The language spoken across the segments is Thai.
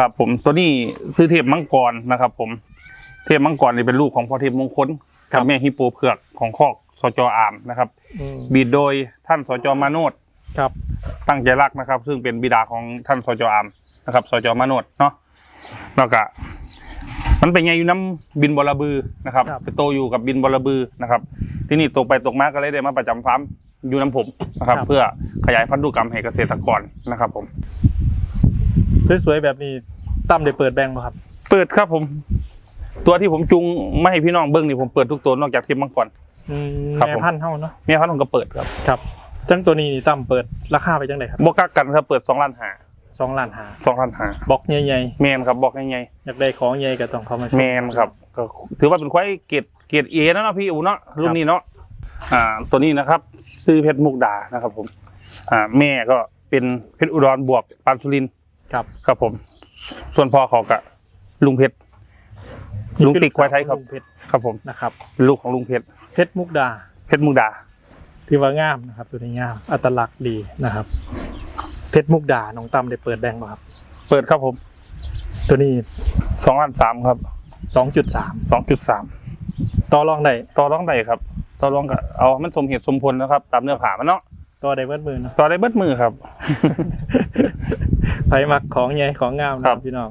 ครับผมตัวนี้คือเทพมังกรนะครับผมเทพมังกรนี่เป็นลูกของพ่อเทพมงคลกับแม่ฮิปโปเผือกของคอกสจอามนะครับอืมบีดโดยท่านสจมาโนดครับตั้งใจรักนะครับ ซึ่งเป็นบิดาของท่านสจอามนะครับสจมาโนดเนาะแล้วก็มันเป็นไงอยู่น้ำบินบอระบือนะครับไปโตอยู่กับบินบอระบือนะครับ ที่นี่ตกไปตกมาก็เลยได้มาประจำฟาร์มอยู่น้ำผมนะครับ เพื่อขยายพันธุกรรมให้เกษตรกรนะครับผม สวยๆแบบนี้ตั้มได้เปิดแบงค์ป่ะครับ เปิดครับผม ตัวที่ผมจุงไม่ให้พี่น้องเบิ้งนี่ผมเปิดทุกตัวนอกจากทิมมังกร อืมครับแม่ผมพันธุ์เท่าเนาะเมียพันธุ์ผมก็เปิดครับครับจังตัวนี้นี่ตั้มเปิดราคาไปจังไดครับบกักกันครับเปิดสองล้านหาสองล้านหาสองล้านหาบล็อกใหญ่แมนครับบอกง่ายๆๆอยากได้ของใหญ่ก็ต้องเข้ามาชแมนครับก็ถือว่าเป็นควายเกรดเกรดเอนะเนาะพี่อูเนาะรุ่นนี้เนาะอ่าตัวนี้นะครับซื้อเพชรมุกดานะครับผมอ่าแม่ก็เป็นเพชรอุดรบวกปานสุรินทร์ ครับ ครับผม ส่วนพ่อเขากะลุงเพชรลุงติ๊กควายไทยครับ ลุงเพชรครับผมนะครับเป็นลูกของลุงเพชรเพชรมุกดาเพชรมุกดาที่ว่างามนะครับตัวนี้งามอัตลักษณ์ดีนะครับ เพชรมุกดาน้องตั้มได้เปิดแบงค์ป่ะครับ เปิดครับผม ตัวนี้สองล้านสามครับสองจุดสามสองจุดสามต่อรองได้ต่อร้องใดครับต่อร้องก็เอามันสมเหตุสมผลนะครับ ตามเนื้อผ่ามันเนาะต่อได้เบิดมือเนาะต่อได้เบิดมือครับ ไผมักของใหญ่ของงามนะคครัรับบพี่น้อง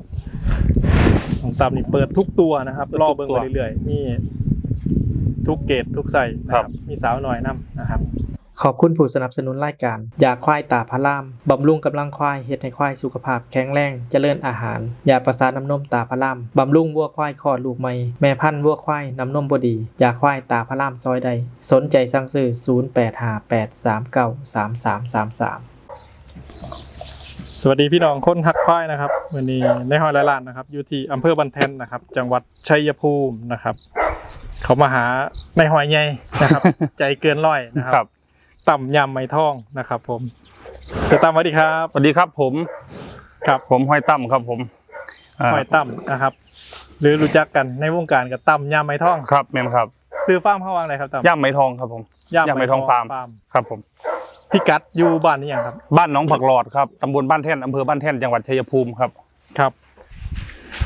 ของตามนี่เปิดทุกตัวนะครับเปิดรทุอกเบิ้งตัวไปเรื่อยๆมีทุกเกรดทุกไส้นะคครัรับบมีสาวหน่อยนํนะครับขอบคุณผู้สนับสนุนรายการยาควายตาพารามบำรุงกำลังควายเฮ็ดให้ควายสุขภาพแข็งแรงเจริญอาหารยาประสานน้ำนมตาพารามบำรุงวัวควายคลอดลูกใหม่แม่พันธุ์วัวควายน้ำนมบดียาควายตาพารามซอยใด สนใจสั่งซื้อ 0858393333 สวัสดีพี่น้องคนหักควายนะครับ วันนี้ในหอยไรลานนะครับ อยู่ที่อำเภอบันแทนนะครับ จังหวัดชัยภูมินะครับ เขามาหาในหอยใหญ่นะครับ ใจเกินร้อยนะคครัรับบต่ำยำไม้ทองนะครับ ผมเจะตามสวัสดีครับสวัสดีครับผมครับผมห้อยตั้มครับผมอ่าหอยตั้มนะครับ หรือรู้จักกันในวงการกับตั้มยำไม้ทองครับแมนครับ ซื้อฟาร์มเข้าวางอะไรครับตั้มย่ำไหมทองครับผมย่ำไม้ทองฟาร์มครับผม พี่กัดอยู่บ้านนี่ยังครับ บ้านหน้องผักหลอดครับตำบลบ้านแท่นอำเภอบ้านแท่นจังหวัดชัยภูมิครับครับ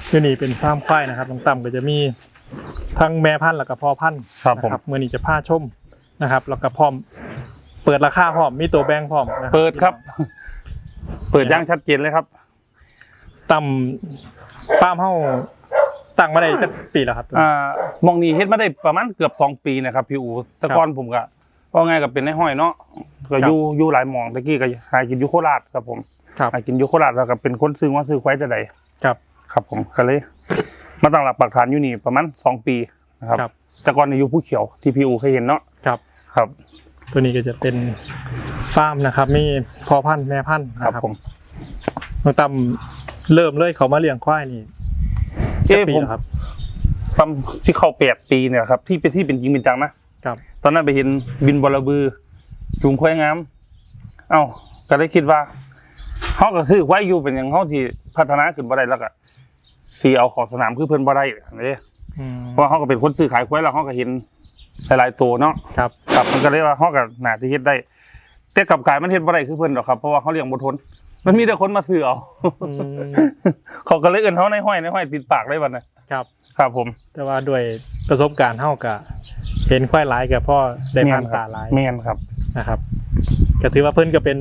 ที่นี่เป็นฟาร์มควายนะครับตรงต่ำก็จะมีทั้งแม่พันธุ์แล้วก็พ่อพันธุ์ครับผมนะเมื่อนี้จะพาชมนะครับ แล้วก็พร้อม เปิดราคาพร้อมมีตัวแบงค์พร้อมนะเปิดครับ เปิดย่างชัดเจนเลยครับต่ำฟาร์มเฮาตั้งมาได้จักปีแล้วครับอ่ามองนี้เฮ็ดมาได้ประมาณเกือบสองปีนะครับพี่อูแต่ก่อนผมก็ ว่าไงกับเป็นในห้อยเนาะก็อยู่อยู่หลายหมองตะกี้ก็หากินอยู่โคราชครับผมครับหากินอยู่โคราชแล้วก็เป็นคนซื้อว่าซื้อควายจะใดครับ ครับผมก็เลยมาตั้งหลักปักฐานอยู่นี่ประมาณสองปีนะครับครับแต่ก่อนในอยู่ผู้เขียวที่พี่อูเคยเห็นเนาะครับครับ ตัวนี้ก็จะเป็นฟาร์มนะครับ มีพ่อพันธุ์แม่พันธุ์ครับนะผมน้องต่ำเริ่มเลยเขามาเลี้ยงควายนี่จัเอ้กปีผมแล้วครับประมาณที่เข้าแปดปีเนี่ยครับ ที่เป็นที่เป็นจริงเป็นจังนะครับ ตอนนั้นไปเห็นบินบอระบือจุงควายงาม เอ้าก็ได้คิดว่าเขาก็ซื้อควายอยู่เป็นอย่างเขาที่พัฒนาขึ้นบ่ได้แล้วก็สีเอาของสนามคือเพิ่นบ่ได้เด้อืมเพราะว่าเขาก็เป็นคนซื้อขายควายแล้วเขาก็เห็นหลายๆตัวเนาะครับครับมันก็เลยว่าเขาก็น่าที่เฮ็ดได้แต่กลับกลายมันเฮ็ดบ่ได้คือเพิ่นหรอกครับเพราะว่าเขาเลี้ยงบ่ทนมันมีแต่คนมาซื้อเอาอืมเขาก็เลยเอิ้นเขาในห้อยในห้อยติดปากเลยบัดน่ะครับ ครับผม แต่ว่าด้วยประสบการณ์เท่ากับ เห็นควายหลายกับพ่อได้ผ่านตาหลายแม่นครับนะครับก็ถือว่าเพิ่นก็เป็น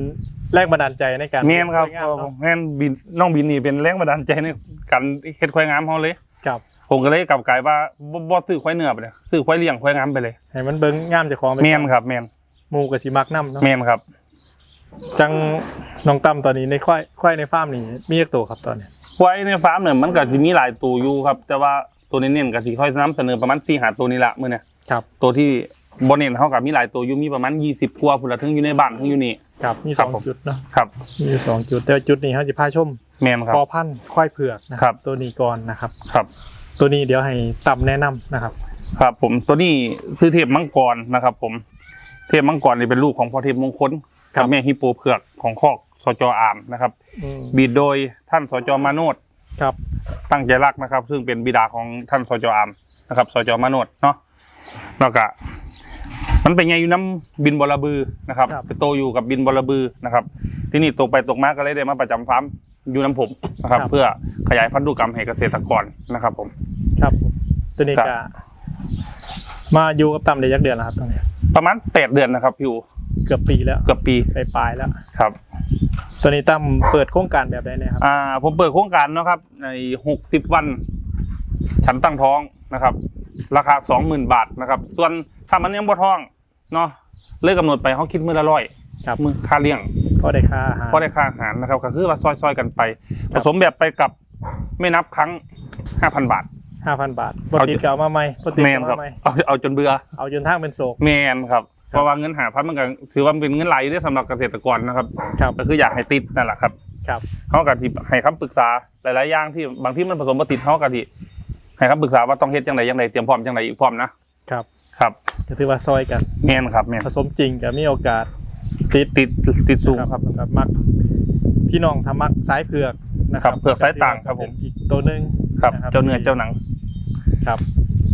แรงบันดาลใจในการแม่นครับเลี้ยงควายงามเนาะแม่นบินน้องบินนี่เป็นแรงบันดาลใจในการเฮ็ดควายงามเขาเลยครับผมก็เลยกลับกลายว่าบ่บ่ซื้อควายเนื้อไปเลยซื้อควายเลี้ยงควายงามไปเลยให้มันเบิ่งงามเจ้าของไปแม่นครับแม่นหมู่กับสิมักนํเนาะแม่นครับ จังน้องตั้มตอนนี้ในควายควายในฟาร์มนี่มีกี่ตัวครับตอนนี้ควายในฟาร์มเนี่ยมันก็สิมีหลายตัวอยู่ครับ แต่ว่าตัวเน้นๆก็สิค่อยนำเสนอประมาณ4หาตัวนี้ละมื้อเนี่ย ครับ ตัวที่บ่เน้นเฮาก็มีหลายตัวอยู่มีประมาณ20กว่าพุ่นละถึงอยู่ในบ้านถึงอยู่นี่ครับมีคสรับองผมจุดเนาะครับ มีอยู่สองจุดแต่ว่าจุดนี้เขาจะพาชมแม่นครับพอพันธุ์ควายเผือกนะคครัรับ ตัวนี้ก่อนนะครับครับ ตัวนี้เดี๋ยวให้ตั้มแนะนำนะครับ ครับผมตัวนี้คือเทพมังกรนะครับ ผม เทพมังกรนี่เป็นลูกของพ่อเทพมงคลครักับบแม่ฮิปโปเผือกของคอกสจอามนะครับอืมบีดโดยท่านสจมาโนดครับ ตั้งใจรักนะครับ ซึ่งเป็นบิดาของท่านสจอามนะครับสจมาโนดเนาะ แล้วก็มันเป็นไงอยู่น้ำบินบอระบือนะครับครับ ไปโตอยู่กับบินบอระบือนะครับ ที่นี่ตกไปตกมาก็เลยได้มาประจำฟาร์มอยู่น้ำผมนะครับ ครับ เพื่อขยายพันธุกรรมให้เกษตรกรนะครับผม ครับผมตัวนี้ครัก็บมาอยู่กับตั้มได้ยักเดือนแล้วครับตรงนี้ประมาณแปดเดือนนะครับพี่อูเกือบปีแล้วเกือบปีไปปลายๆแล้ว ครับ ตัวนี้ตั้มเปิดโครงการแบบใดเนี่ยครับ อ่าผมเปิดโครงการเนาะครับในหกสิบวัน ฉันตั้งท้องนะครับ ราคาสองหมื่นบาทนะครับ ส่วนถ้ามันยังบ่ท้องเนาะเลยกำหนดไปเขาคิดมือละร้อยครับมือค่าเลี้ยงก็ได้ค่าอาหารก็ได้ค่าอาหารนะครับก็คือว่าซอยๆกันไป ผสมแบบไปกับไม่นับครั้งห้าพันบาทห้าพันบาทปกเอาติก็เอามาใหม่ปกติแมก็นเอาครับมาใหม่เอาเอาจนเบื่อ เอาจนทางเป็นโศกแมนครับเพราะว่าเงินหาพันมันก็ถือว่าเป็นเงินไหลได้สำหรับเกษตรกรนะครับครับก็คืออยากให้ติดนั่นแหละครับครับเขาก็ที่ให้คำปรึกษาหลาย ๆ อย่างที่บางที่มันผสมมาติดเขาก็ที่ ให้คำปรึกษาว่าต้องเฮ็ดยังไงยังไงเตรียมพร้อมยังไงอีกพร้อมนะครับ ครับก็ถือว่าซอยกันแมนครับแมนผสมจริงก็มีโอกาสติดติดติดสูงครับครับมักพี่น้องทำมักสายเผือกนะคครัรับบเผือกสายต่างครับผมอีกตัวหนึ่งครับะเจ้าเนื้อเจ้าหนังครับ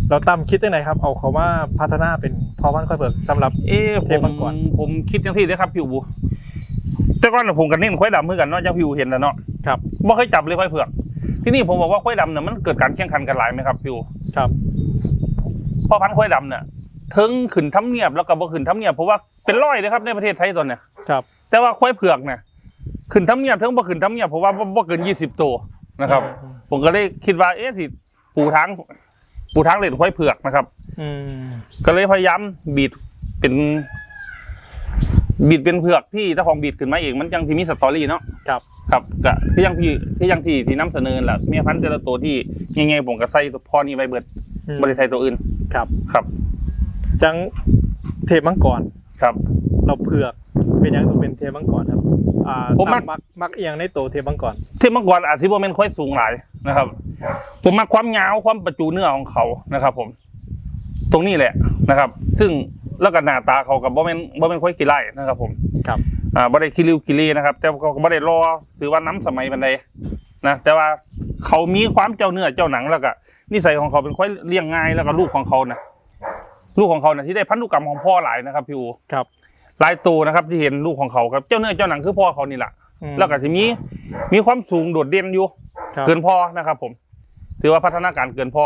เราตั้มคิดยังไงครับ เอาเขามาพัฒนาเป็นพ่อพันธุ์ควายเผือกสำหรับเอ๊ะเทผมมังกรผมคิดจังที่เด้อครับพี่อูแต่ก่อนนะผมกันเน้นควายดำมือกันเนาะจังพี่อูเห็นแล้วเนาะครับบ่เคยจับเลยควายเผือก ที่นี่ผมบอกว่าควายดำเนี่ยมันเกิดการแข่งขันกันหลายไหมครับพี่อูครับพ่อพันธุ์ควายดำเนี่ยถึงขึ้นทำเนียบแล้วก็บ่ขึ้นทำเนียบเพราะว่าเป็นร้อยเลยครับในประเทศไทยตอนเนี้ยครับ แต่ว่าควายเผือกเนี่ยขึ้นทำเนียบถึงบ่ขึ้นทำเนียบเพราะว่าบ่บ่เกินยี่สิบตัวนะครับ ผมก็เลยคิดว่าเอ๊ะสิปูทางปูทางเล่นควายเผือกนะครับ อืมก็เลยพยายามบีดเป็นบีดเป็นเผือกที่เจ้าของบีดขึ้นมาเองมันยังที่มีสตอรี่เนาะครับ ครับก็ที่ยังพี่ที่ยังที่ที่นำเสนอแหละเมียพันธุ์แต่ละตัวที่ยังไงผมก็ใส่พ่อนี้ไว้เบิดอืมบริษัทตัวอื่นครับ ครับ จังเทพมังกร ครับ เราเผือก เป็นยังต้องเป็นเทพมังกรครับอ่าผมมักมักมักเอียงในตัวเทพมังกรเทพมังกรอาจจะบ่แม่นค่อยสูงหลายนะครับ ผมมาความยาวความประจูเนื้อของเขานะครับ ผม ตรงนี้แหละนะครับ ซึ่ง แล้วก็หน้าตาเขากับบ่แม่นบ่แม่นค่อยกี่ไร่นะครับ ผมครับ อ่าบ่ได้คิริวคิรีนะครับ แต่ก็บ่ได้รอถือว่าน้ำสมัยบันไดนะแต่ว่าเขามีความเจ้าเนื้อเจ้าหนังแล้วก็นิสัยของเขาเป็นค่อยเลี้ยงง่ายแล้วก็ลูกของเขานะลูกของเขานะที่ได้พันธุกรรมของพ่อหลายนะครับพี่อูครับหลายตัวนะครับที่เห็นลูกของเขาครับเจ้าเนื้อเจ้าหนังคือพ่อเขานี่แหละอืมแล้วก็จะมีมีความสูงโดดเด่นอยู่ครับเกินพ่อนะครับ ผม ถือว่าพัฒนาการเกินพ่อ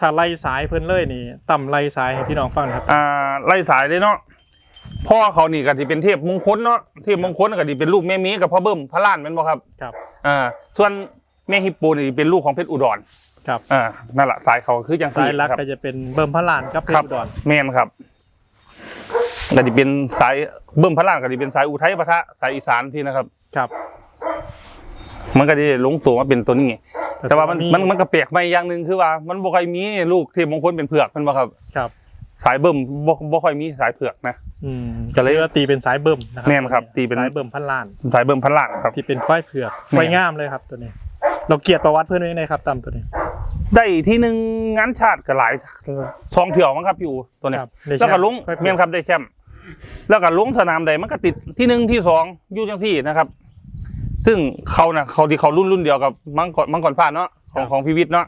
ถ้าไล่สายเพิ่นเลยนี่ต่ำไล่สายให้พี่น้องฟังหนะครับ อ่าไล่สายเลยเนาะพ่อเขานี่ก็ที่เป็นเทพมงคลเนาะเทพมงคลก็ที่เป็นลูกแม่มีกับพ่อเบิ้มพระล้านเป็นบ่ครับครับอ่าส่วนแม่ฮิปโปนี่เป็นลูกของเพชรอุดรครับอ่านั่นแหละสายเขาคือจังสายหลักครับก็จะเป็นเบิ่มพระลานกับเพชครัรบอุดรแม่นครับก็ที่เป็นสายเบิ้มพระล้านก็ที่เป็นสายอุทัยปะทะสายอีสานที่นะครับครับ มันก็ได้ลงตัวมาเป็นตัวนี้ แต่ว่ามันมันมันก็แปลกไปอย่างหนึ่งคือว่า มันบ่ค่อยมีลูกเทพมงคลเป็นเผือกมันบ่ครับครับ สายเบิ้มบ่บ่ค่อยมีสายเผือกนะ อืมก็เลยว่าตีเป็นสายเบิ่มนะครัแม่นครับตีเป็น สายเบิ่มพันล้านสายเบิ้มพระล้านครับ ที่เป็นควายเผือกแม่น ควายงามเลยครับตัวนี้ เราเกลียดประวัติเพื่อนไว้ในครับตามตัวนี้ได้ที่หนึ่งงานชาติก็หลายสองเที่ยวมั้งครับพี่อูตัวเนี้ย ครับในแล้วก็ลงควายผือเมียนครับได้แชมป์แล้วก็ลงสนามใดมันก็ติดที่หนึ่งที่สองอยู่จังที่นะครับ ซึ่งเขาน่ะเขาที่เขารุ่นรุ่นเดียวกับมังกรมังกรพาดเนาะของของพิวิทย์เนาะ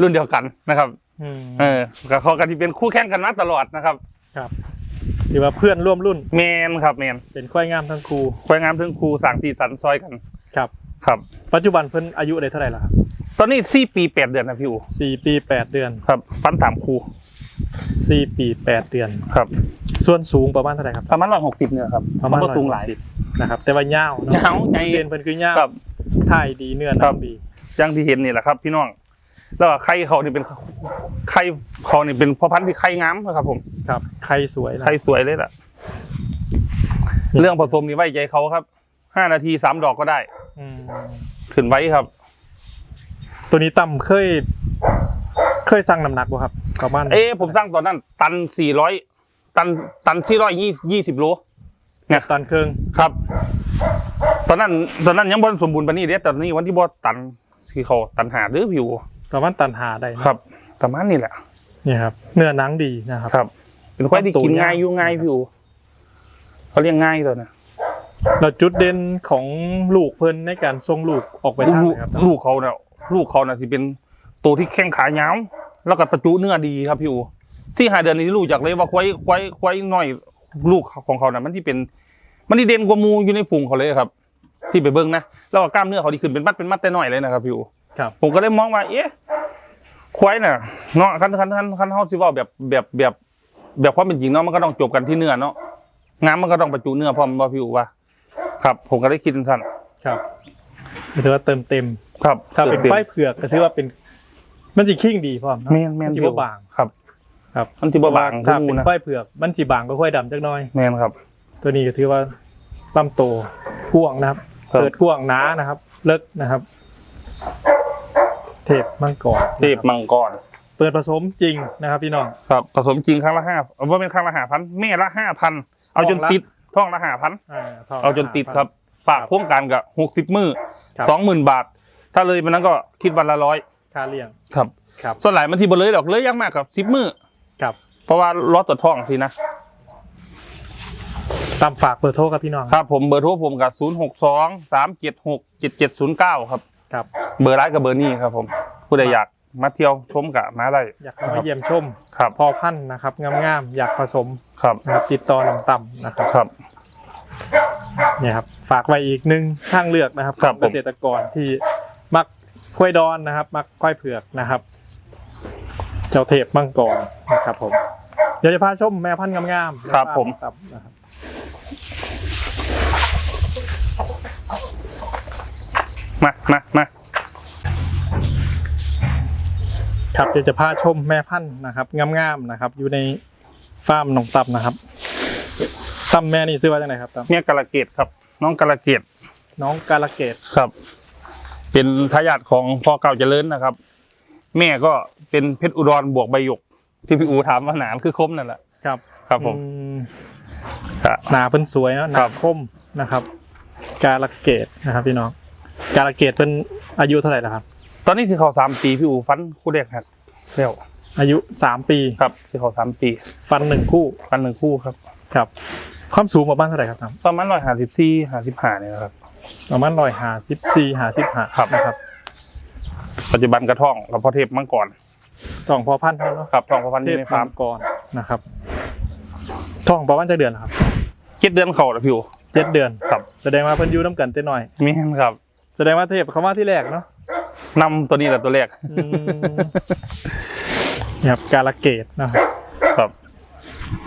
รุ่นเดียวกันนะครับอืมเออก็เขากันที่เป็นคู่แข่งกันมาตลอดนะครับ ครับถือว่าเพื่อนร่วมรุ่นแมนครับแมนเป็นควายงามทั้งคู่ควายงามถึงครูสั่งสีสันซอยกันครับ ครับ ปัจจุบันเพิ่นอายุได้เท่าไหร่แล้วครับตอนนี้สี่ปีแปดเดือนนะพี่อูสี่ปีแปดเดือนครับฟันสามครู สี่ปีแปดเดือน ครับ ส่วนสูงประมาณเท่าไหร่ครับ ประมาณร้อยหกสิบเนี่ยครับประมาณนก็สูงหลาย160นะครับ แต่ว่าเงาวเนาะยาวใหญ่เรียนเพิ่นคือเงาวครับท่ายดีเนื้อหครันับงดี อย่างที่เห็นนี่แหละครับ พี่น้อง แล้วก็ไข่เขานี่เป็นไข่เขานี่เป็นพ่อพันธุ์ที่ไข่งามนะครับ ผมครับใครสวยนะไข่สวยเลยล่ะ เรื่องผสมนี่ไว้ใจเขาครับห้านาทีสามดอกก็ได้ อืมขึ้นไว้ครับ ตัวนี้ต่ำเคย เคยสั่งน้ำหนักบ่ครับประมาณเอ๊ะผมสร้างตอนนั้น ตันสี่ร้อยตันตันสี่ร้อยยี่ยี่สิบโลเนี่ยตันเครื่องครับ ตอนนั้นตอนนั้นยังบอสมบูรณ์ปานนี้เด้แต่ตอนนี้วันที่บอตันที่เขาตันหาหรือผิวประมาณตันหาได้นะครับประมาณนี้แหละเนี่ยครับ เนื้อหนังดีนะครับครับเป็นควายที่กินง่ายอยู่ง่ายผิวเขาเลี้ยงง่ายตัวนะแล้วจุดเด่นของลูกเพิ่นในการส่งลูกออกไปทางลูไหกนครับลูกเขาเนี่ยลูกเขาเนี่ยที่เป็น ตัวที่แข้งขายาวแล้วก็ประจุเนื้อดีครับพี่อูสี่หาเดือนนี้ลูกจากเลยว่าควายควายควายน้อยลูกของเขาเนี่ยมันที่เป็น มันที่เด่นกว่าหมูอยู่ในฝูงเขาเลยครับ ที่ไปเบิ้งนะแล้วก็กล้ามเนื้อเขาดีขึ้นเป็นมัดเป็นมัดแต่น้อยเลยนะครับพี่อูครับผมก็เลยมองว่าเอ๊ะควายน่ะเนาะคันคันคันคันเฮาสิเว้าแบบแบบแบบแบบความเป็นจริงเนาะมันก็ต้องจบกันที่เนื้อเนาะงานมันก็ต้องประจุเนื้อพร้อมบ่พี่อูว่าครับ ผมก็ได้คิดสั้นครับถือว่าเติมเต็มๆครับ ถ้าเป็นควายเผือกก็ถือว่าเป็น มันจะขิงดีพร้อมเนาะแม่นแม่นมันสิบ่บางครับ ครับมันสิบ่บางถ้าคือเป็นนะควายเผือก มันสิบางก็ควายดำจักหน่อยแม่นครับ ตัวนี้ก็ถือว่าลำโตกว้างนะครับครับเปิดกว้างหนานะครับ เลิกนะครับ เทพมังกรเทพมังกรเปิดผสมจริงนะครับพี่น้องครับผสมจริงครั้งละห้าเอาว่าเป็นครั้งละห้าพันแม่ละห้าพันเอาจนท้องละติดท้องละห้าพันอ่าท่เอาจนติดครับ ฝากโครงการกับหกสิบมือครับสองหมื่นบาท ถ้าเลยมันนั้นก็คิดวันละร้อย ค่าเลี้ยงครับครับ ส่วนหลายมันทีบ่เลยดอกเลยยากมากครับสิบมือครับ เพราะว่าล้อตรวจท้องสินะตามฝากเบอร์โทรครับพี่น้องครับผมเบอร์โทรผมกับศูนย์หกสองสามเจ็ดหกเจ็ดเจ็ดศูนย์เก้าครับครับ เบอร์ร้านกับเบอร์นี้ครับ ผมผู้ใดอยากมาเที่ยวชมกับมาได้อยากมาเยี่ยมชมครับพอพันธุ์นะครับงามๆอยากผสมครับนะครับติดต่อน้องต่ำนะครับครับเนี่ยครับฝากไว้อีกหนึ่งทางเลือกนะครับครับของเกษตรกรที่มัก ควายดอนนะครับมักควายเผือกนะครับ เจ้าเทพมังกรนะครับ ผม เดี๋ยวจะพาชมแม่พันธุ์งามๆครับผม ครับนะครับมามามาครับเดี๋ยวจะพาชมแม่พันธุ์นะครับงามๆนะครับ อยู่ในฟาร์มหนองตับนะครับตับแม่นี่ชื่อว่าจังไงครับตับเนี่ยกาลเกตครับ น้องกาลเกตน้องกาลเกตครับ เป็นทายาทของพ่อเก่าเจริญนะครับ แม่ก็เป็นเพชรอุดรบวกใบหยก ที่พี่อูถามว่าหนานคือคมนั่นแหละครับครับผมอืมครับ หนาเป็นสวยเนาะหครันาบ คมนะครับ กาลเกตนะครับพี่น้องกาลเกตเป็นอายุเท่าไหร่แล้วครับ ตอนนี้ที่เขาสามปีพี่อูฟันคู่แรกหักเร็วอายุสามปีครับที่เขาสามปีฟันหนึ่งคู่ฟันหนึ่งคู่ครับ ครับ ความสูงประมาณเท่าไหร่ครับครับประมาณร้อยห้าสิบสี่ห้าสิบห้าเนี่ยนะครับ ประมาณร้อยหาสิบสี่หาสิบห้าครับ นะครับปัจจุบันกระท่องกับพ่อเทพมังกรทองพอพันธุ์เท่าเนาะครับท่องพระพันธุ์เทอพยู่ในมัฟาร์มงกรนะครับทองประมาณจะเดือนเหรอครับเจ็ดเดือนเขาแล้วพี่อูเจ็ดเดือนครับ แสดงว่าเพิ่นอยูน้ำกันเต้หน่อย มีครับแสดงว่าเทพเขามาที่แรกเนาะนำตัวนี้แหละตัวแรกอืมนี่ครับกาลเกตนะครับครับ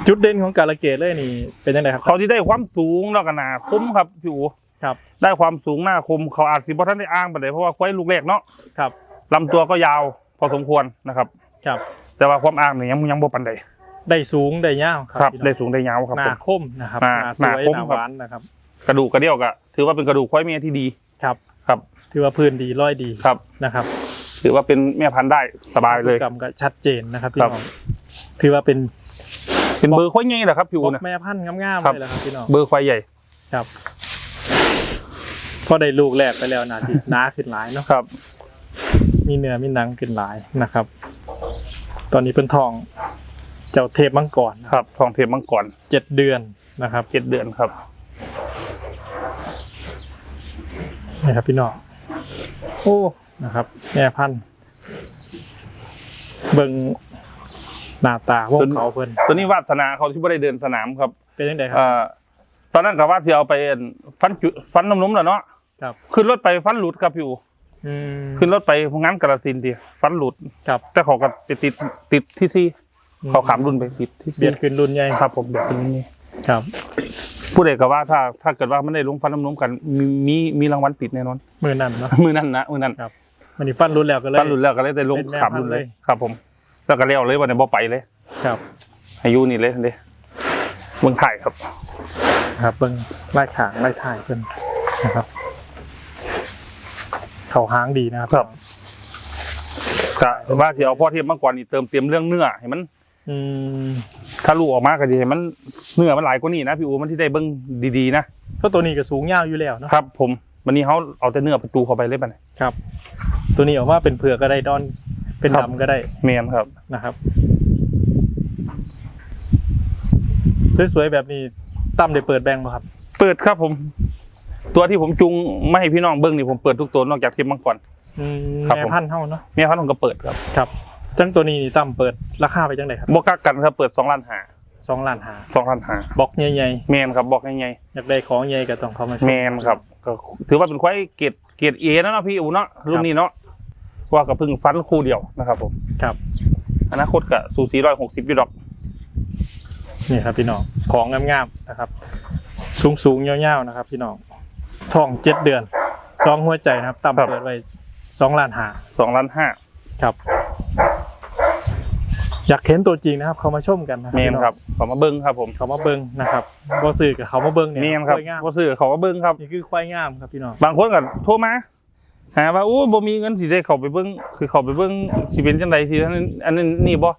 จุดเด่นของกาลเกตเลยนี่เป็นยังไงครับเขาที่ได้ความสูงแล้วก็หนาคมครับพี่อู ครับได้ความสูงหน้าคมเขาอาจสิบ่ท่านได้อ้างไปเลยเพราะว่าควายลูกแรกเนาะครับลำตัวก็ยาวพอสมควรนะครับ ครับ แต่ว่าความอ้างเนี่ยยังยังบ่ปันใดได้สูงได้ยาวครับ พี่น้องได้สูงได้ยาวครับหผน้าม คมนะครับหน้าสวยหน้าคม หน้าครับหวานนะครับ กระดูกกระเดี่ยวก็ถือว่าเป็นกระดูกควายเมียที่ดี ครับ ครับ ถือว่าพื้นดีร้อยดีครับ นะครับถือว่าเป็นแม่พันธุ์ได้สบายเลยพฤติกรรมก็ชัดเจนนะครับพี่ครับ น้องถือว่าเป็นเป็นเบอร์ควายใหญ่แหละครับพี่บอูอกนะ แม่พันธุ์งามๆครับ เลยแหละครับพี่น้องเบอร์ควายใหญ่ครับ พอได้ลูกแรกไปแล้วนาทีหน้าขึ้นหลายเนาะครับ มีเนื้อมีหนังขึ้นหลายนะครับ ตอนนี้เป็นทองเจ้าเทพมังกรครับทองเทพมังกรเจ็ดเดือนนะครับเจ็ดเดือนครับนี่ครับพี่น้องโอ้นะครับแม่พันธุ์เบิ่งหน้าตาวงเขาเพิ่นตัวนี้วาสนาเขาที่ไม่ได้เดินสนามครับ เป็นยังไงครับเอ่อ ตอนนั้นกับว่าที่เอาไปฟันจุฟันน้ำนมแหละเนาะครับขึ้นรถไปฟันหลุดครับพี่อูอืมขึ้นรถไปงานกระสินธุ์ดีฟันหลุดครับแต่เขาก็ไปติดติดที่ซี่เขาขามรุ่นไปติดที่เบีซี่ยดขึ้นรุ่นใหญ่ครับ ผมแบบนี้ครับผู้ใดก็ว่าถ้าถ้าเกิดว่าไม่ได้ลงฟันน้ำนมกันมีมีมีรางวัลติดแน่นอนมือนั่นเนาะมือนั่นนะมือนั่นครับมันนี่ฟันรุ่นแล้วก็เลยฟันหลุดแล้วก็เลยได้ลงเป็นแม่ขามรุ่นเลยพันธุ์เลย ครับ ผม แล้วก็เลี้ยวเลยวันนี้บ่ไปเลย ครับ อายุนี่เลยเด้เมืองไทยครับ ครับเบิ่งไล่ขางไล่ถ่ายเพิ่นนะครับ เขาหางดีนะครับครับก็ว่าที่เอาพ่อเทียบมาก่อนนี่เติมเต็มเรื่องเนื้อให้มัน อืมถ้าลูกออกมาก็ดีให้มันเนื้อมันหลายกว่านี้นะพี่อูมันที่ได้เบิ้งดีๆนะเพราะตัวนี้ก็สูงยาวอยู่แล้วเนาะครับ ผมวันนี้เขาเอาแต่เนื้อประตูเข้าไปเลยป่ะเนี่ยครับ ตัวนี้ออกมาเป็นเผือกก็ได้ดอน เป็นครับดำก็ได้เมียนครับนะครับ สวยๆแบบนี้ ตั้มได้เปิดแบงค์ป่ะครับ เปิดครับผม ตัวที่ผมจุงไม่ให้พี่น้องเบิ้งนี่ผมเปิดทุกตัวนอกจากทิมมังกร อืมครับแม่ผมพันธุ์เท่าเนาะเมียเขาต้องก็เปิดครับครับจังตัวนี้นี่ตั้มเปิดราคาไปจังไดครับบอกกักกันครับเปิดสองล้านหาสองล้านหาสองล้านหาบล็อกใหญ่เมียนครับบอกง่ายๆอยากได้ของใหญ่ก็ต้องเข้ามาๆเมียนครับก็ถือว่าเป็นควายเกรดเกรดเอนะเนาะพี่อูเนาะรุ่นนี้เนาะว่าก็เพิ่งฟันคู่เดียวนะครับผมครับ อนาคตก็สูสีร้อยหกสิบยูดอก นี่ครับพี่น้องของงามๆนะครับ สูงสูงๆยาวๆนะครับ พี่น้องท้องเจ็ดเดือนสองหัวใจนะครับต่ำเปิดไว้สองล้านหาสองล้านห้าครับ อยากเห็นตัวจริงนะครับ เขามาชมกันนะครัเมนพี่องครับขอมาเบิ้งครับ ผมเขามาเบิ้งนะครับบอสื่อกับเขามาเบิ้งเนี่ยเมนครับควายงามก็ซื้อเขามาเบิ้งครับนี่คือควายงามครับพี่น้องบางคนก็โทรมาหาว่าโอ้บ่มีเงินสิได้เข้าไปเบิ่งคือเข้าไปเบิ่งสิเป็นจังไดสิอันนั้นอันนั้นนี่บ่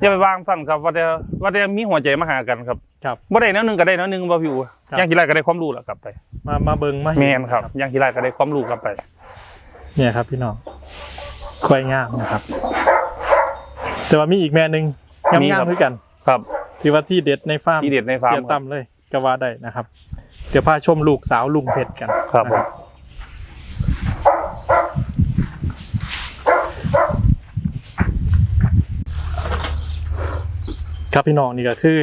อย่าไปวางสั่นครับ ว่าแต่ว่าแต่มีหัวใจมาหากันครับครับบ่ได้แนวหนึงก็ได้แนวหนึงบ่พี่อูครับ ย่างกีฬาก็ได้ความรู้แล้วกลับไปมามาเบิ้งมาเห็แม่นครับย่างกีฬาก็ได้ความรู้กลับไป เนี่ยครับ พี่น้องควายงามนะครับ แต่ว่ามีอีกแม่หนึ่งงามมีงาครัมบ ด้วยกันครับ ที่ว่าที่เด็ดในฟาร์มที่เด็ดในฟาร์มเสียตั้มเลยก็ว่าได้นะครับ เดี๋ยวพาชมลูกสาวลุงเพชรกันครับผมนะครับ พี่น้องนี่ก็คือ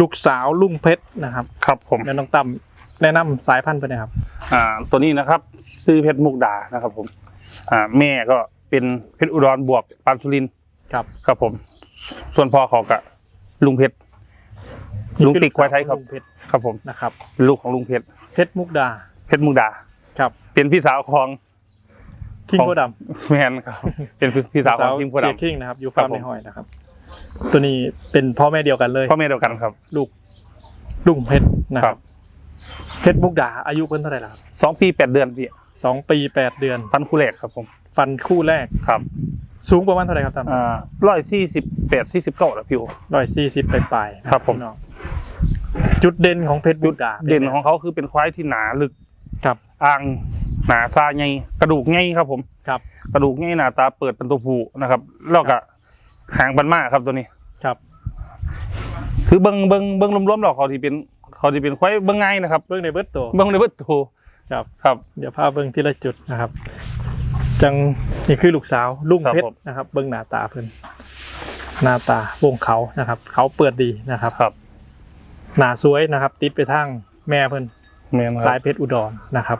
ลูกสาวลุงเพชรนะครับครับผมแล้วน้องตั้มแนะนำสายพันธุ์ไปหนะครับ อ่า ตัวนี้นะครับซื้อเพชรมุกดานะครับผม อ่า แม่ก็เป็นเพชรอุดรบวกปานสุรินทร์ครับ ครับผม ส่วนพ่อเขาก็ลุงเพชรลุงติ๊กควายไทยครับลุงเพชรครับผมนะครับเป็นลูกของลุงเพชรเพชรมุกดา เพชรมุกดา ครับ เป็นพี่สาวของคิงของโคดแมนครับ เป็นพี่ำสาวของทีมโคเสียดำคิงนะครับอยู่ฟาร์มครับผมในหอยนะครับ ตัวนี้เป็นพ่อแม่เดียวกันเลย พ่อแม่เดียวกันครับ ลูกลุงเพชรนะคครัรับ บเพชรมุกดาอายุเพิ่นเท่าไหร่ล่ะครับสองปีแปดเดือนพี่สองปีแปดเดือน พันคู่แรกครับผมฟันคู่แรกครับสูงประมาณเท่าไหร่ครับตามอ่าร้อยสี่สิบแปดสี่สิบเก้าแล้วพี่โอ ร้อยสี่สิบปลายๆนะครับผม พี่น้องจุดเด่นของเพชรมุกดาเด่นของเขาคือเป็นควายที่หนาลึกครับอ่างหนาซาไงกระดูกไงครับผม ครับ กระดูกไงหนาตาเปิดเป็นตัวผู้นะครับ แล้วก็ หางบันมากครับตัวนี้ครับ คือเบิ้งเบิ้งเบิ้งรวมๆแล้วเขาที่เป็นเขาที่เป็นควายเบิ้งง่ายนะครับเบื้องในเบิร์ตโตเบิ้งในเบิดตัวครับครับ เดี๋ยวพาเบิ้งทีละจุดนะครับ จังนี่คือลูกสาวลุงครับเพชรผมนะครับ เบิ้งหน้าตาเพิ่นหน้าตาวงเขานะครับ เขาเปิดดีนะครับครับหน้าสวยนะครับ ติดไปทางแม่เพิ่นแมนคสารับยเพชรอุดรนะครับ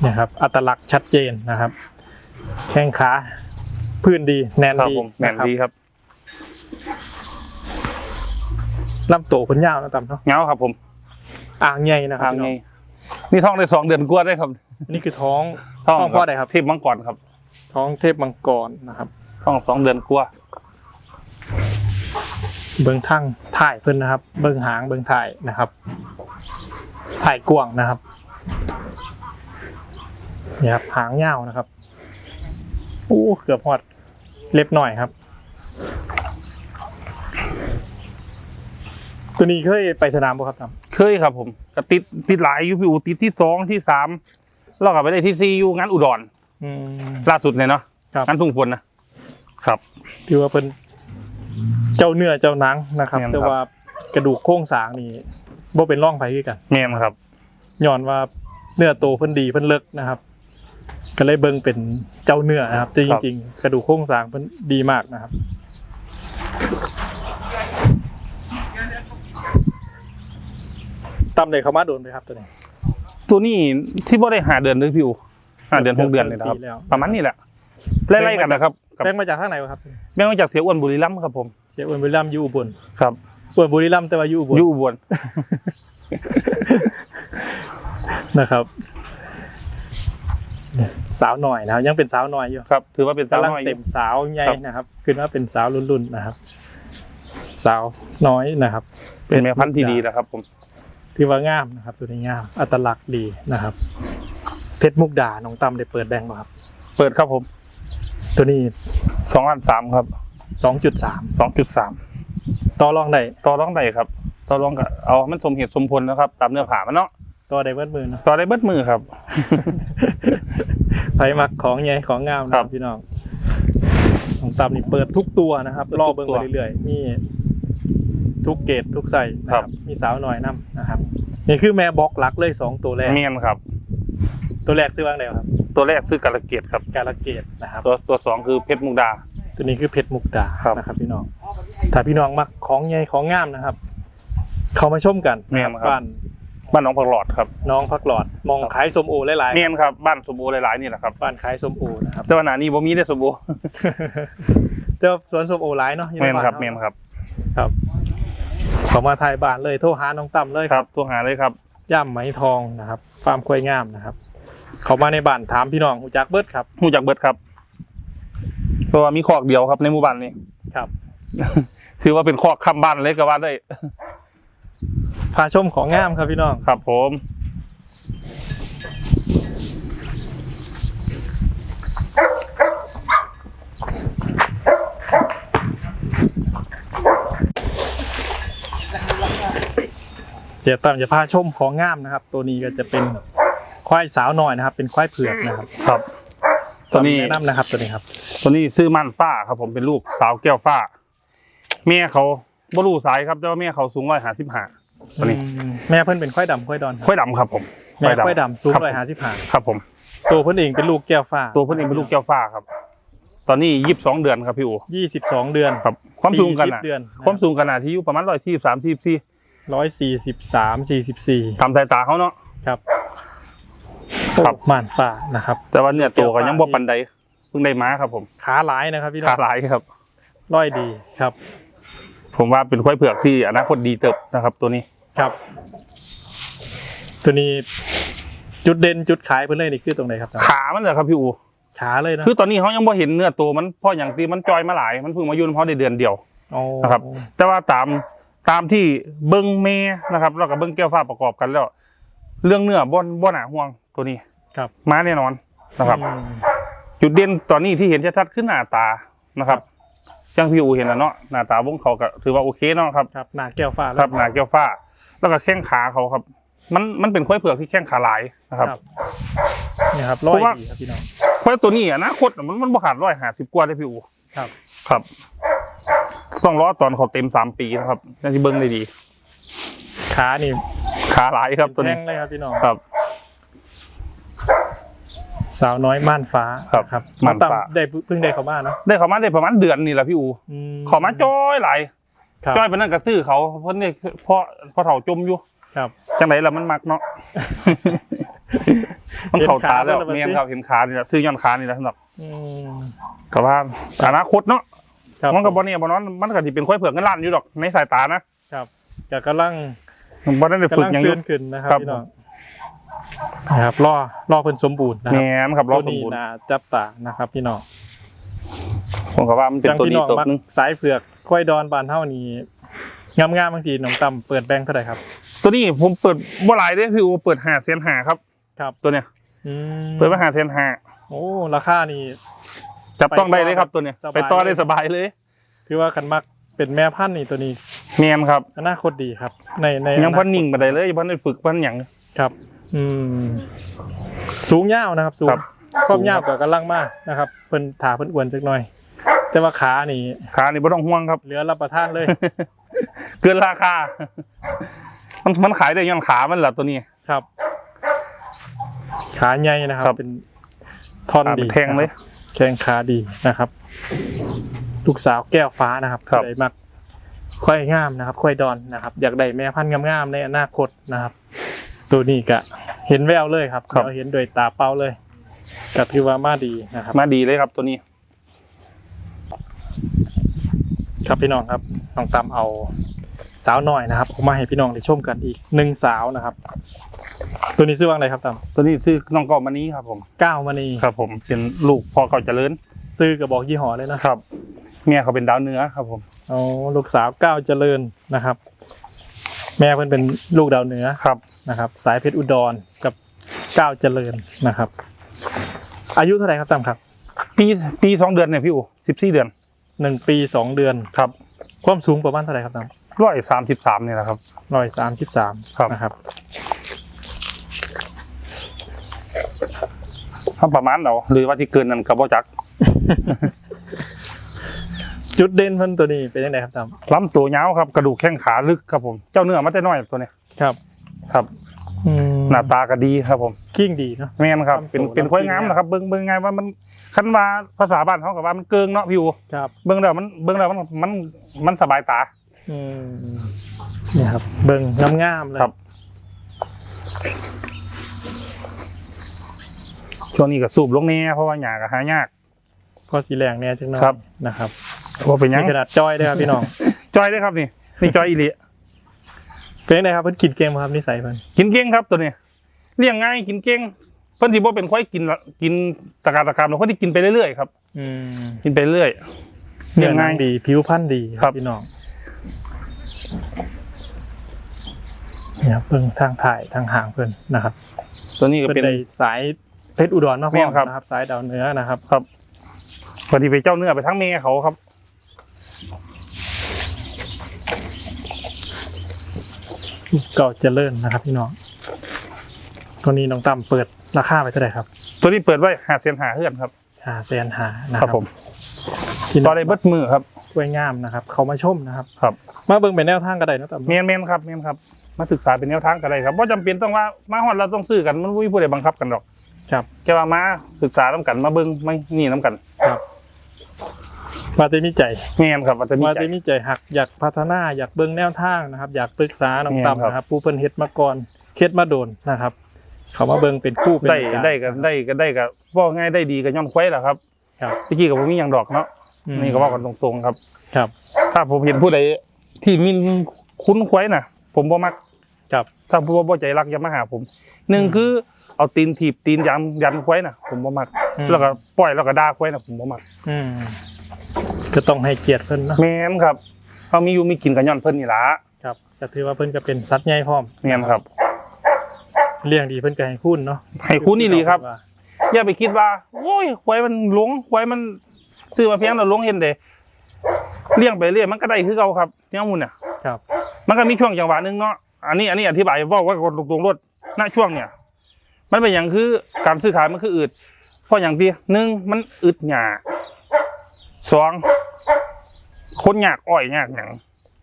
เนี่ยครับ อัตลักษณ์ชัดเจนนะครับ แข้งขา พื้นดีแน่นครับดีผมแมนนะครับดีครับลำโตเพิ่นยาวนะต่ำเนาะเงาครับผมอ่างใหญ่นะครับทางพี่น้ไงองนี่ท้องได้สองเดือนกว่าได้ครับนี่คือท้องท้องท้องพ่อใดครับ เทพมังกรครับท้องเทพมังกรนะครับท้องสองเดือนกว่าเบิ้งทั้งถ่ายเพิ่นนะครับ เบิ้งหางเบิ้งถ่ายนะครับ ถ่ายกว้างนะครับนี่ครับหางยาวนะครับอู้เกือบหอด เล็บหน่อยครับ ตัวนี้เคยไปสนามบ่ครับทเคยครับผมก็ติดติดหลายอยู่พี่อูติดที่สองที่สามเรากลับไปได้ที่ซีอยู่งานอุดรำอืม ล่าสุดเลยเนาะครับ งานทุ่งฝนนะครับ ถือว่าเป็นเจ้าเนื้อเจ้าหนังนะครับ แม่นครับ แต่ว่ากระดูกโครงสร้างนี่บ่เป็นร่องไผคือกันแม่นครับ ย้อนว่าเนื้อโตเพิ่นดีเพิ่นเลิกนะครับ ก็เลยเบิ่งเป็นเจ้าเนื้อนะครับแต่จริงๆกระดูกโครงสร้างเพิ่นดีมากนะครับตำเลยเขามาโดนไปครับตัวนี้ ตัวนี้ที่บ่ได้หาเดือนเลยพี่อูหาเดือนหกเดือนเลยนะครับปีแล้วประมาณนี้แหละไล่ๆกันนะครับกับแบ่งมาจากทางไหนวะครับแม่งมาจากเสียอ้วนบุรีรัมย์ครับผมเสียอ้วนบุรีรัมย์อยู่อุบลครับอ้วนบุรีรัมย์แต่ว่าอยู่อุบลอยู่อุบลนะครับ สาวหน่อยนะครับ ยังเป็นสาวหน่อยอยู่ครับ ถือว่าเป็นสาวกำลังน้อยอเต็ยู่มสาวใหญ่ครับ นะครับขึ้นว่าเป็นสาวรุ่นๆนะครับ สาวน้อยนะครับเป็นแม่พันธุ์ที่ดีนะครับ ผม ที่ว่างามนะครับตัวนี้งาม อัตลักษณ์ดีนะครับ เพชรมุกดาน้องตั้มได้เปิดแบงค์มาครับ เปิดครับผมตัวนี้สองล้านสามครับสองจุดสามสองจุดสามต่อรองได้ต่อร้องใดครับต่อร้องกับเอามันสมเหตุสมผลนะครับ ตามเนื้อผ่ามันเนาะต่อได้เบิดมือเนาะต่อได้เบิดมือครับ ไผมักของใหญ่ของงามนะคครัรับบพี่น้องน้องตั้มนี่เปิดทุกตัวนะครับเปิดรทุอกเบิ้งตัวไปเรื่อยๆมีทุกเกตทุกไซส์นะคครัรับบมีสาวหน่อยนํนะครับ นี่คือแม่บล็อกหลักเลยสองตัวแรก เมียนครับ ตัวแรกซื้อว่างไหนครับ ตัวแรกซื้อกาลเกตครับ การะเกดนะครับ ตัวตัวสองคือเพชรมุกดา ตัวนี้คือเพชรมุกดาครับ นะครับ พี่น้อง ถ้าพี่น้องมักของใหญ่ของงามนะครับ เขามาชมกันแม่นครับ บ้าน บ้านหน้องผักหลอดครับน้องพักหลอดมองขายส้มโอหลายเนียนครับบ้านสมโอหลายๆนี่แหละครับๆบ้านขายส้มโอนะครับแต่ว่าหนานี้บ่มีได้สมโอเจ้าสวนส้มโอหลายเนาะอยู่แมในนบ้าครับเาะแมนครับครับเขามาถ่ายบ้านเลยโทรหาน้องตั้มเลยครับตัวหาเลยครับ ย่ำไหมทองนะครับฟาร์มกล้วยงามนะครับ เขามาในบ้านถามพี่น้องหูจักเบิดครับ หูจักเบิดครับ เพราะว่ามีคอกเดียวครับในหมู่บ้านนี้ ครับ ถือว่าเป็นคอกข้ามบ้านเลยก็ว่าได้ พาชมของงามครับพี่น้อง ครับผมเจียตั้มจะพาชมของงามนะครับ ตัวนี้ก็จะเป็นควายสาวน้อยนะครับ เป็นควายเผือกนะครับ ครับ ตัวนี้แนะนำนะครับตัวนี้ครับ ตัวนี้ซื้อม่านฟ้าครับผมเป็นลูกสาวแก้วฟ้า แม่เขาบ่รู้สายครับแต่ว่าแม่เขาสูงร้อยห้าสิบห้า ตัวนี้อืมแม่เพิ่นเป็นควายดำควายดอนครับค่อยดำครับผมแม่ควายดำสูงครับร้อยห้าสิบห้าครับผม ตัวเพิ่นเองเป็นลูกแก้วฟ้าตัวเพิ่นเองเป็นลูกแก้วฟ้าครับ ตอนนี้ยี่สิบสองเดือนครับพี่อูยี่สิบสองเดือนครับ ความสูงกันปีอะ10เดือนความสูงกันอะที่อยู่ประมาณร้อยสี่สามสี่สี่ร้อยสี่สิบสามสี่สิบสี่ทำสายตาเขาเนาะครับครับโอ้ม่านฟ้านะครับ แต่ว่าเนี่ยตัวก็ยังบ่ปันใดเพิ่งได้ม้าครับ ผมขาหลายนะครับพี่น้อขางหลายครับร้อยดีครับ ผมว่าเป็นควายเผือกที่อนาคตดีเติบนะครับ ตัวนี้ ครับ ตัวนี้จุดเด่นจุดขายเพิ่นเลยนี่คือตรงไหนครับขามันเหรอครับพี่อูขาเลยนะคือตอนนี้เขายังบ่เห็นเนื้อตัวมันเพราะอย่างที่มันจอยมาหลายมันเพิ่งมาอยู่เพราะได้เดือนเดียวโอ้นะครับ แต่ว่าตามตามที่เบิ้งเมนะครับแล้วก็เบิ้งแก้วฟ้าประกอบกันแล้ว เรื่องเนื้อบ่บ่หนาห่วงตัวนี้ครับมาแน่นอนนะครับอืมจุดเด่นตอนนี้ที่เห็นชัดๆคือหน้าตานะครับจังพี่อูเห็นแล้วเนาะหน้าตาวงเขาก็ถือว่าโอเคเนาะครับครับหนาแก้วฟ้าเลยครับหน้าแก้วฟ้า แล้วก็แข้งขาเขาครับ มันมันเป็นควายเผือกที่แข้งขาหลายนะครับนี่ครับร้อยเพราะว่าดีครับพี่น้องควายตัวนี้อนาคตมันมันบ่ขาดร้อยห้าสิบกว่าได้พี่อูครับ ครับ ต้องรอตอนเขาเต็มสามปีนะครับยังที่เบิ้งได้ดี ขานี่ขาหลายครับตัวแท่นี้งเลยครับพี่น้องครับสาวน้อยม่านฟ้าครับครับม่านฟ้าตั้ได้เพิ่งได้เข้ามาเนาะได้เขามาได้ประมาณเดือนนี่แหละพี่อูอืเขอมาจ้อยหลาย ครับ จ้อยไปนั่นกระซื้อเขาเพราะนี่เพราะเพราะเถาจมอยู่ครับ จังไหนละมันมักเนาะ มันเข่าตาแล้วเห็นขาแล้วเมียนครับเห็นขานี่แหละซื้อย้อนขานี่แหละสำหรับอืม กับว่าอนาคตเนาะครับมันกับบอเนี่ยบอนนั้นมันก็สิเป็นควายเผือกเงินล้านอยู่ดอกในสายตานะครับก็กำลังบอนั้นได้ฝึกำกลังอย่างอเสื่ยู่ อนขึ้นนะครับครับพี่น้องนะครับรอรอเพิ่นสมบูรณ์นะแมครับนครับรอตัวสมนี้บูรณ์นะจับตานะครับ พี่น้องผมก็ว่ามันเป็นจังตัวพี่ดีน้องตัวมักหนึงสายเผือก ควายดอนบานเท่านี้งามๆบางทีน้องต่ำเปิดแบงค์เท่าไหร่ครับ ตัวนี้ผมเปิดบ่หลายเด้พี่อูเปิดหาเซนหาครับครับ ตัวเนี้ยอืมเปิดไปหาเซนหาโอ้ราคานี่ จับต้องได้เลยครับตัวเนี้ยสบาย ไปต่อได้สบายเลยคือว่ากันมักเป็นแม่พันธุ์นี่ตัวนี้แมนครับอนาคตดีครับ ในในยังพันอคตนิ่งมาได้เลยยังพันได้ฝึกพันหยัง ครับ อืม สูงยาวนะครับ สูงครับ ความยาวกว่ากำลังมากนะครับเพิ่นถาเพิ่นอ้วนจักหน่อย แต่ว่าขานี่ขานี่ไม่ต้องห่วงครับ เหลือรับประทานเลย เกินราคา มันมันขายได้ยังขามันเหรอตัวนี้ครับ ขาใหญ่นะครับครับเป็นท่อนขาเป็ดีนแทงเลยนะครับแข้งขาดีนะครับ ลูกสาวแก้วฟ้านะครับครับได้มักค่อยงามนะครับค่อยดอนนะครับ อยากได้แม่พันธุ์งามๆในอนาคตนะครับ ตัวนี้ก็เห็นแววเลยครับเราเห็นโดวยตาเปล่าเลยก็ถือว่ามาดีนะครับ มาดีเลยครับตัวนี้ ครับพี่น้องครับน้องตามเอาสาวน้อยนะครับออกมาให้พี่น้องได้ชมกันอีกหนึ่งสาวนะครับ ตัวนี้ชื่อว่าอะไรครับตามตัวนี้ซื้อน้องกอบมานี้ครับผมก้าวมณีครับ ผมเป็นลูกพ่อเขาเจริญซื้อกระบอกยี่ห้อเลยนะครับ เมียเขาเป็นดาวเหนือครับผมอ๋อลูกสาวก้าวเจริญนะครับ แม่เพิ่นเป็นลูกดาวเหนือครับนะครับ สายเพชรอุดรกับก้าวเจริญนะครับ อายุเท่าไหร่ครับตามครับ ปีปีสองเดือนเนี่ยพี่อูสิบสี่เดือน หนึ่งปีสองเดือน ครับความสูงประมาณเท่าไหร่ครับตามร้อยสามสิบสามเนี่ยแหละครับร้อยสามสิบสามครับ นะครับ ถ้าประมาณเราหรือว่าที่เกินนั้นกับบ่จักจุดเด่นเพิ่นตัวนี้เป็นยังไงครับตามลำตัวยาวครับกระดูกแข้งขาลึกครับผม เจ้าเนื้อมันได้น้อยตัวเนี้ยครับ ครับ อืมหน้าตาก็ดีครับผม กิ้งดีเนาะแม่นครับ เป็นเป็นควายงามนะครับ เบิ่งเบิ่งไงว่ามันคันว่าภาษาบ้านเขากับว่ามันเกิงเนาะพี่อูครับเบิ่งแล้วมันเบิ่งแล้วมันมันมันสบายตาอืมนี่ครับ เบิ่งงามงามเลยครับช่วงนี้ก็สูบลงแน่เพราะว่าหยากหายากเพราะสีแดงแน่จังน้อยนะครับว่าเป็นยังขนาดจ้อยได้ครับพี่น้องจ้อยได้ครับนี่นี่จ้อยอีเลีเป็นไงครับเพิ่นกินเกมครับนิสัยเพิ่นกินเก่งครับตัวนี้ เลี้ยงง่ายกินเก่งเพิ่นสิบ่เป็นควายกินละกินตะการตะการแล้วเพิ่นสิกินไปเรื่อยๆครับอืมกินไปเรื่อยเนื้เลี้ยองหนัง่ายงดีผิวพรรณดีครับพี่น้องเนี่ยครับเพิ่งทางถ่ายทางห่างเพิ่นนะครับ ตัวนี้ก็เพิ่นเป็นได้สายเพชรอุดรมาพแม่ร้อมนครับนะครับสายดาวเหนือนะครับ ครับพอดีไปเจ้าเนื้อไปทั้งแม่เขาครับเก่าเจริญนะครับพี่น้อง ตัวนี้น้องตั้มเปิดราคาไปเท่าไหร่ครับตัวนี้เปิดไว้หาเสียนหาเฮือนครับหาแสนหานะคครัรับบผมพี่น้ต่อองได้เบิดมือครับกล้วยงามนะครับ เขามาชมนะครับ ครับ มาเบิ่งเป็นแนวทางก็ได้เนาะตั้มเมียนเมียนครับเมียนครับ มาศึกษาเป็นแนวทางกันเลยครับว่าจำเป็นต้องว่ามาฮอดเราต้องซื้อกันมันไม่มีผู้ใดบังคับกันหรอกครับ แค่ว่ามาศึกษาน้ำกันมาเบิ้งไม่นี่น้ำกันครับมาเตมีใจเมียนครับว่าจะมีมาใจ เตมีใจหักอยากพัฒนาอยากเบิ่งแนวทางนะครับ อยากปรึกษาน้องแม่นตั้มครับ นะครับผู้เพิ่นเฮ็ดมาก่อนเคล็ดมาโดนนะครับ เขามาเบิ่งเป็นคู่เป็นได้อาจารย์ได้กันได้กันได้กับว่าง่ายได้ดีกับย้อนควายแหละครับครับเมื่อกี้กับผมมีอย่างดอกเนาะอืมนี่ก็ว่ากันตรงๆครับ ครับ ถ้าผมเห็นผู้ใดที่มินคุ้นควายน่ะ ผมบ่มักครับ ถ้าผู้ว่าบ่ใจรักอย่ามาหาผมหนึ่งอืม คือเอาตีนถีบตีนยันยันควายน่ะ ผมบ่มักอืมแล้วก็ปล่อยแล้วก็ด่าควายน่ะผมบ่มักอืมก็ต้องให้เกียรติเพิ่นเนาะแม่นครับเขามีอยู่มีกินกันย้อนเพิ่นนี่ล่ะครับก็ถือว่าเพิ่นก็เป็นสัตว์ใหญ่พร้อม แม่นครับ เลี้ยงดีเพิ่นก็ให้คุณเนาะให้คุณนี่ลีครับว่าอย่าไปคิดว่าโอ้ยควายมันหลงควายมันซื้อมาเพียงแล้วหลงเห็นเด้เลี้ยงไปเรื่อยมันก็ได้คือเก่าครับเนี่ยมุนน่ะครับ มันก็มีช่วงจังหวะหนึงเนาะอันนี้อันนี้อธิบายว่าว่าคนตรงๆรถณช่วงเนี่ย มันเป็นอย่างคือการซื้อขายมันคืออืดเพราะอย่างที่หนึ่งมันอึดหยาสองคนยากอ้อยยากหยัง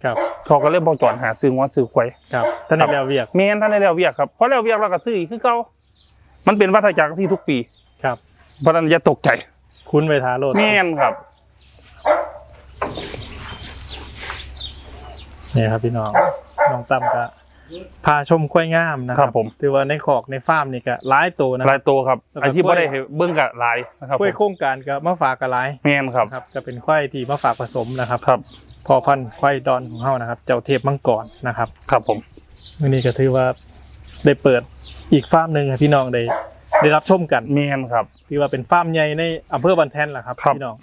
ครับเขาก็เลยบอกจอดหาซื้องัวซื้อควายครับท่านได้แล้วเวียกเมนท่านได้แล้วเวียกครับเพราะแล้วเวียกเราก็ซื้ออีกคือเก่ามันเป็นวัฏจักรที่ทุกปีครับเพราะฉะนั้นอย่าตกใจ คุณไปทาโลดแม่นครับนี่ครับพี่น้องน้องตั้มก็พาชมกล้วยงามนะคครัรับบผมถือว่าในขอกในฟาร์มนี่ก็หลายตัวนะคลารับยโตครับแล้วก็ไอ้ที่กล้วยบ่ได้ให้เบิ้งกับลายนะครับกล้วยโครงการก็มาฝากกันหลายแม่นครับนะครับจะเป็นควายที่มาฝากผสมนะครับครับ พอพันธุ์ควายดอนของเฮานะครับ เจ้าเทพมังกรนะครับครับผมวันนี้ก็ถือว่าได้เปิดอีกฟาร์มหนึ่งให้พี่น้องได้ได้รับชมกันแม่นครับถือว่าเป็นฟาร์มใหญ่ในอำเภอบันแทนแหละครับครับ พี่น้อง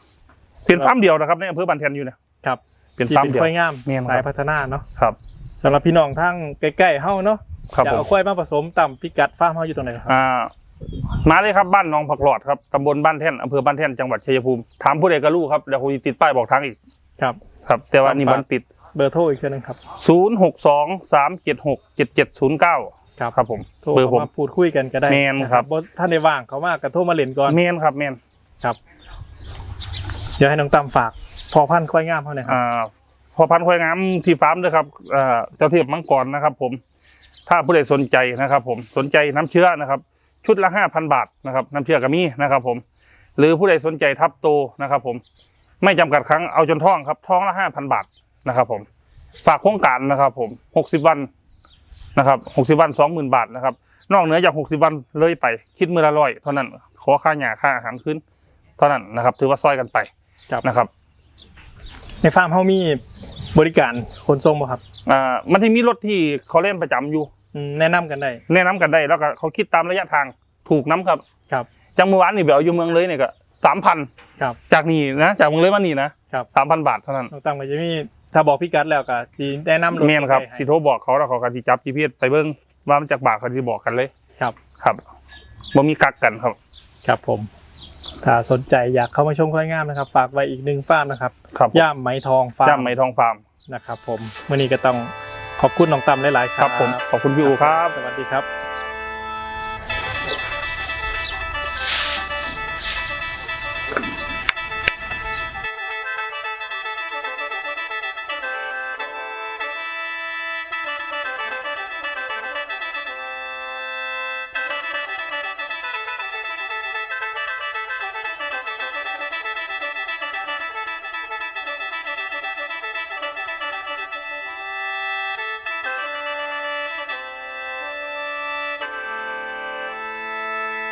เป็นฟาร์มเดียวนะครับในอำเภอบันแทนอยู่เนี่ยครับเป็นที่ฟาร์มเป็นเดียว ควายงามแม่นครับ สายพัฒนาเนาะครับ สำหรับพี่น้องทั้งใกล้ๆเฮาเนาะครับอยากผมเอาควายมาผสมต่ำพิกัดฟาร์มเฮาอยู่ตรงไหนครับอ่ามาเลยครับบ้านหนองผักหลอดครับตำบลบ้านแท่นอำเภอบ้านแท่นจังหวัดชัยภูมิถามผู้ใดก็รู้ครับเดี๋ยวผมจะติดป้ายบอกทางอีก ครับ ครับ แต่ว่านี่มันติดเบอร์โทรอีกเช่นนึงครับ ศูนย์หกสองสามเจ็ดหกเจ็ดเจ็ดศูนย์เก้าครับครับผมโทรเบอร์ผมมาพูดคุยกันก็ได้แม่นครับบ่ท่านได้ว่างเขามากกระโทรมาเล่นก่อนเมนครับเมนครับเดี๋ยวให้น้องตั้มฝาก พอพันธุ์ควายงามเฮาหน่อยครับ อ่าพอพันธุ์ควายงามที่ฟาร์มด้วยครับอ่าเจ้าเทพมังกรนะครับ ผม ถ้าผู้ใดสนใจนะครับ ผมสนใจน้ำเชื้อนะครับ ชุดละห้าพันบาทนะครับ น้ำเชื่อกระมี่นะครับ ผม หรือผู้ใดสนใจทับโตนะครับ ผม ไม่จำกัดครั้งเอาจนท้องครับท้องละห้าพันบาทนะครับ ผม ฝากโครงการนะครับ ผมหกสิบวันนะครับหกสิบวันสองหมื่นบาทนะครับ นอกเหนือจากหกสิบวันเลยไป คิดมือละร้อยเท่านั้น ขอค่าหยาค่าอาหารขึ้น เท่านั้นนะครับ ถือว่าซอยกันไปครับนะครับ ในฟาร์มเฮามีบริการขนส่งบ่ครับอ่ามันที่มีรถที่เขาเล่นประจำอยู่อืมแนะนำกันได้ แนะนำกันได้แล้วก็เขาคิดตามระยะทางถูกน้ำครับ ครับจังเมื่อวานนี่แบบเอาอยู่เมืองเลยเนี่ยก็สามพัน ครับจากนี่นะจากเมืองเลยมานี่นะครับสามพันบาทเท่านั้นน้องตั้มก็จะมีถ้าบอกพี่กัดแล้วก็สิแนะนำรถเมนครับให้ที่โทรบอกเขาแล้วเขาก็ที่จับ GPS ไปเบิ้งว่ามันจากบาทเขาที่บอกกันเลย ครับครับบ่มีกักกันครับ ครับผม ถ้าสนใจอยากเข้ามาชมควายงามนะครับ ฝากไว้อีกหนึ่งฟาร์มนะครับครับผมย่ามไหมทองฟาร์ย่ำมไหมทองฟาร์มนะครับ ผมวันนี้ก็ต้องขอบคุณน้องตั้มหลายๆคครัรับบผมขอบคุณพี่อูครับ สวัสดีครับ